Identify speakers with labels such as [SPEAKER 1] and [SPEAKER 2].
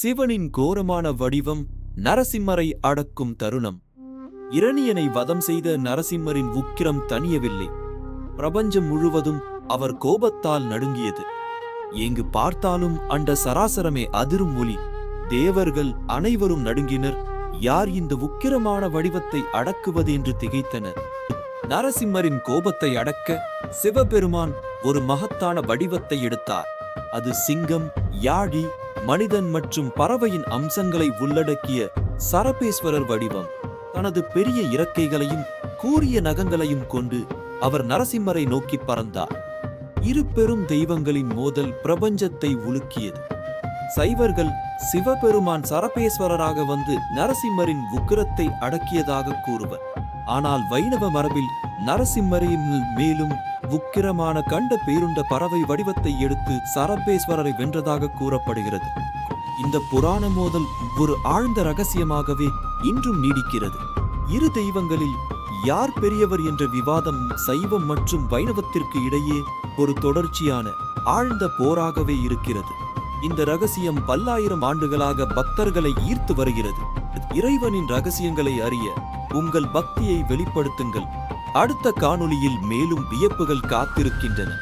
[SPEAKER 1] சிவனின் கோரமான வடிவம் நரசிம்மரை அடக்கும் தருணம். இரணியனை வதம் செய்த நரசிம்மரின் உக்கிரம் தணியவில்லை. பிரபஞ்சம் முழுவதும் அவர் கோபத்தால் நடுங்கியது. எங்கு பார்த்தாலும் அண்ட சராசரமே அதிரும் ஒலி தேவர்கள் அனைவரும் நடுங்கினர். யார் இந்த உக்கிரமான வடிவத்தை அடக்குவது என்று திகைத்தனர். நரசிம்மரின் கோபத்தை அடக்க சிவபெருமான் ஒரு மகத்தான வடிவத்தை எடுத்தார். அது சிங்கம் யாழி மனிதன் மற்றும் பறவையின் அம்சங்களை உள்ளடக்கிய சரபேஸ்வரர் வடிவம். தனது பெரிய இறக்கைகளையும் கூரிய நகங்களையும் கொண்டு அவர் நரசிம்மரை நோக்கி பறந்தார். இரு பெரும் தெய்வங்களின் மோதல் பிரபஞ்சத்தை உலுக்கியது. சைவர்கள் சிவபெருமான் சரபேஸ்வரராக வந்து நரசிம்மரின் உக்கிரத்தை அடக்கியதாக கூறுவர். ஆனால் வைணவ மரபில் நரசிம்மரின் மேலும் உக்கிரமான கண்ட பேருண்ட பறவை வடிவத்தை எடுத்து சரபேஸ்வரரை வென்றதாக கூறப்படுகிறது. இந்த புராண மோதல் ஒரு ஆழ்ந்த ரகசியமாகவே இன்றும் நீடிக்கிறது. இரு தெய்வங்களில் யார் பெரியவர் என்ற விவாதம் சைவம் மற்றும் வைணவத்திற்கு இடையே ஒரு தொடர்ச்சியான ஆழ்ந்த போராகவே இருக்கிறது. இந்த ரகசியம் பல்லாயிரம் ஆண்டுகளாக பக்தர்களை ஈர்த்து வருகிறது. இறைவனின் ரகசியங்களை அறிய உங்கள் பக்தியை வெளிப்படுத்துங்கள். அடுத்த காணொளியில் மேலும் வியப்புகள் காத்திருக்கின்றன.